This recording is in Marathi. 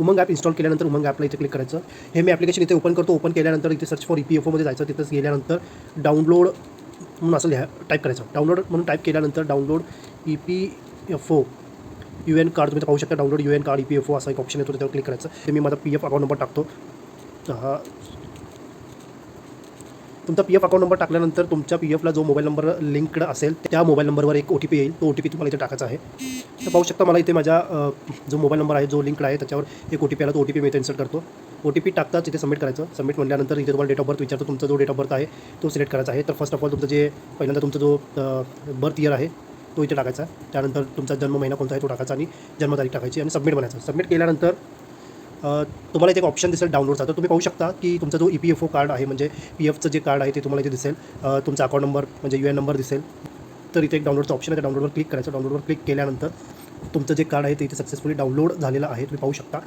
उमंग ॲप इन्स्टॉल केल्यानंतर उमंग ॲपला इथे क्लिक करायचं. हे मी ॲप्लिकेशन इथे ओपन करतो. ओपन केल्यानंतर इथे search for E P F ओमध्ये जायचं. तिथंच गेल्यानंतर डाउनलोड म्हणून असं लिहा टाईप करायचं. डाउनलोड म्हणून टाईप केल्यानंतर download E P F O U N card तुम्ही पाहू शकता. Download U N card E P F O असा एक ऑप्शन येतो. त्याच्यावर क्लिक करायचं. ते मी माझा पी एफ अकाउंट नंबर टाकतो. हा. तुमचा पी एफ अकाउंट नंबर टाकल्यानंतर तुमच्या पी एफला जो मोबाईल नंबर लिंक्ड असेल त्या मोबाईल नंबरवर एक ओ टी पी येईल. तो ओ टी पी तुम्हाला इथे टाकायचा आहे. तर पाहू शकता मला इथे माझा जो मोबाईल नंबर आहे जो लिंक्ड आहे त्याच्यावर एक ओ टी पी आला. तो ओ टी पी मी इथे इन्सर्ट करतो. ओ टी पी टाकताच इथे सबमिट करायचं. सबमिट म्हटल्यानंतर इथे तुम्हाला डेट ऑफ बर्थ विचारतो. तुमचा जो डेट ऑफ बर्थ आहे तो सिलेक्ट करायचा आहे. तर फर्स्ट ऑफ ऑल तुमचं जे पहिल्यांदा तुमचा जो बर्थ इयर आहे तो इथे टाकायचा. त्यानंतर तुमचा जन्म महिना कोणता आहे तो टाकायचा आणि जन्मतारीख टाकायची आणि सबमिट बनायचं. सबमिट केल्यानंतर तुम्हाला इथे एक ऑप्शन दिसेल डाउनलोडचा तर तुम्ही पाहू शकता की तुमचा जो E P F O card आहे म्हणजे पी एफचं जे कार्ड आहे ते तुम्हाला इथे दिसेल. तुमचा अकाउंट नंबर म्हणजे यू एन नंबर दिसेल. तर इथे एक डाउनलोडचं ऑप्शन आहे त्या डाउनलोडवर क्लिक करायचं. डाउनलोडवर क्लिक केल्यानंतर तुमचं जे कार्ड आहे ते इथे सक्सेसफुली डाउनलोड झालेलं आहे. तुम्ही पाहू शकता.